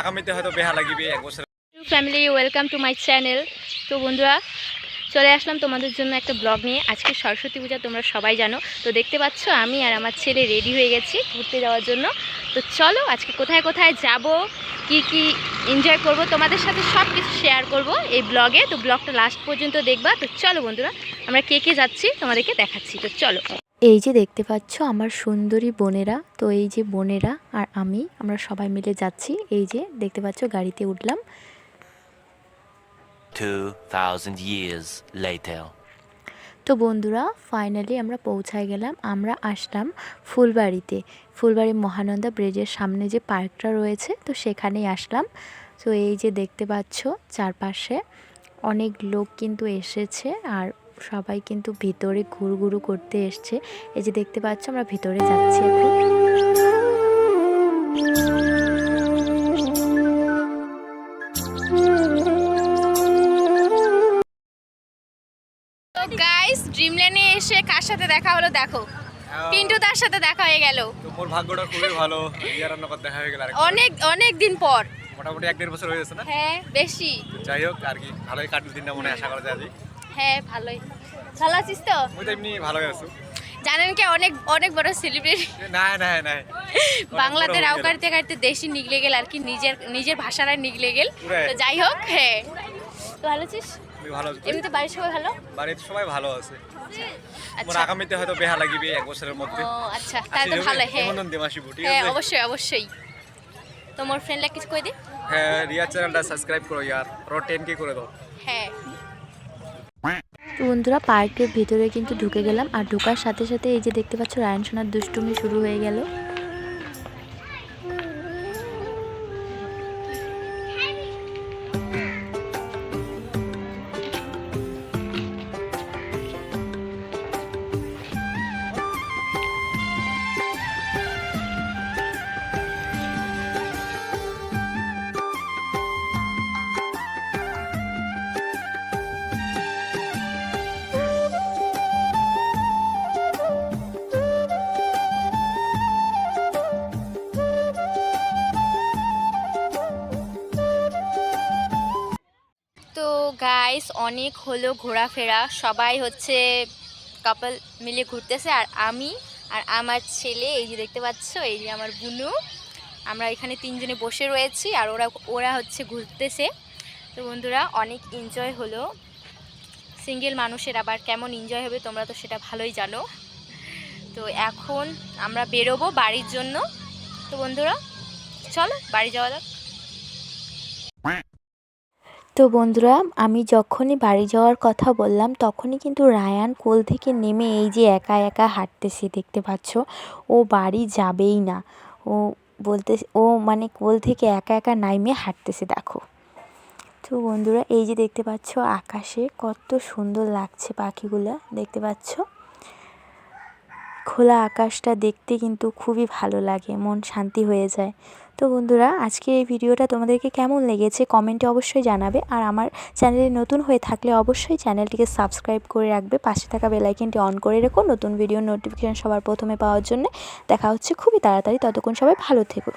আগামীতে হয়তো বেহা এক বছর family welcome to my channel তো বন্ধুরা, চলে আসলাম তোমাদের জন্য একটা ব্লগ নিয়ে। আজকে সরস্বতী পূজা, তোমরা সবাই জানো। তো দেখতে পাচ্ছ, আমি আর আমার ছেলে রেডি হয়ে গেছি ঘুরতে যাওয়ার জন্য। তো চলো, আজকে কোথায় কোথায় যাব, কি কি এনজয় করব, তোমাদের সাথে সব কিছু শেয়ার করব এই ব্লগে তো ব্লগটা লাস্ট পর্যন্ত দেখবা। তো চলো বন্ধুরা, আমরা কে কে যাচ্ছি তোমাদেরকে দেখাচ্ছি। তো চলো। এই যে দেখতে পাচ্ছ আমার সুন্দরী বোনেরা তো এই যে বোনেরা আর আমি আমরা সবাই মিলে যাচ্ছি। এই যে দেখতে পাচ্ছ গাড়িতে উঠলাম। 2,000 years later. তো বন্ধুরা ফাইনালি আমরা পৌঁছায় গেলাম আমরা আসলাম ফুলবাড়িতে। ফুলবাড়ি মহানন্দা ব্রিজের সামনে যে পার্কটা রয়েছে তো সেখানেই আসলাম। তো এই যে দেখতে পাচ্ছ চারপাশে অনেক লোক কিন্তু এসেছে আর সবাই কিন্তু ভিতরে ঘুরঘুরু করতে এসছে। এই যে দেখতে পাচ্ছ আমরা ভিতরে যাচ্ছি এখন। গাইস ড্রিমল্যান্ডে এসে কার সাথে দেখা হলো দেখো? পিন্টু তার সাথে দেখা হয়ে গেল। তো মোর ভাগ্যটা খুবই ভালো ইয়ার দেখা হয়ে গেল অনেক অনেক দিন পর। মোটামুটি এক দেড় বছর হয়ে গেছে না? হ্যাঁ বেশি। যাই হোক আর কি ভালোই কাটলো দিনটা মনে হয় আশা করা যায় আজকে। হ্যাঁ ভালোই। ভালো আছিস তো? ওই তো এমনি ভালোই আছো। জানেন কি অনেক অনেক বড় সেলিব্রিটি না না না বাংলাতে রাও কাটতে কাটতে দেশি নিগলে গেল আর কি নিজের নিজের ভাষাটা নিগলে গেল। তো যাই হোক হ্যাঁ। তো ভালো আছিস? ভালো এমনিতে বাড়ির সবাই ভালো? বাড়িতে সবাই ভালো আছে। আচ্ছা। আগামীতে হয়তো বেহা লাগিবে এক বছরের মধ্যে। ও আচ্ছা তাহলে তো ভালো হ্যাঁ। হ্যাঁ অবশ্যই অবশ্যই। তোমার ফ্রেন্ডরা কিছু কই দে? হ্যাঁ রিয়া চ্যানেলটা সাবস্ক্রাইব করো ইয়ার। আরও টেন কে করে দাও। তো বন্ধুরা, পার্কের ভিতরে কিন্তু ঢুকে গেলাম। আর ঢোকার সাথে সাথে এই যে দেখতে পাচ্ছ, রায়ন সোনার দুষ্টুমি শুরু হয়ে গেল। গাইস অনেক হলো ঘোরাফেরা। সবাই হচ্ছে কাপল মিলে ঘুরতেছে আর আমি আর আমার ছেলে, এই যে দেখতে পাচ্ছ, এই যে আমার বুনু। আমরা এখানে তিনজনে বসে রয়েছি আর ওরা ওরা হচ্ছে ঘুরতেছে। তো বন্ধুরা, অনেক এনজয় হলো। সিঙ্গেল মানুষের আবার কেমন এনজয় হবে তোমরা তো সেটা ভালোই জানো। তো এখন আমরা বেরোবো বাড়ির জন্য। তো বন্ধুরা, চলো বাড়ি যাওয়া যাক। তো বন্ধুরা, আমি যখনই বাড়ি যাওয়ার কথা বললাম, তখনই কিন্তু রায়ান কোল থেকে নেমে এই যে একা একা হাঁটতেছে, দেখতে পাচ্ছ? ও বাড়ি যাবেই না। ও বলতে, ও মানে কোল থেকে একা একা নাইমে হাঁটতেছে, দেখো। তো বন্ধুরা, এই যে দেখতে পাচ্ছ আকাশে কত সুন্দর লাগছে পাখিগুলো, দেখতে পাচ্ছ? খোলা আকাশটা দেখতে কিন্তু খুবই ভালো লাগে, মন শান্তি হয়ে যায়। তো বন্ধুরা আজকে এই ভিডিওটা তোমাদেরকে কেমন লেগেছে কমেন্টে অবশ্যই জানাবে আর আমার চ্যানেলে নতুন হয়ে থাকলে অবশ্যই চ্যানেলটিকে সাবস্ক্রাইব করে রাখবে, পাশে থাকা বেলাইকনটি অন করে রেখো নতুন ভিডিও নোটিফিকেশান সবার প্রথমে পাওয়ার জন্য। দেখা হচ্ছে খুবই তাড়াতাড়ি, ততক্ষণ সবাই ভালো থেকো।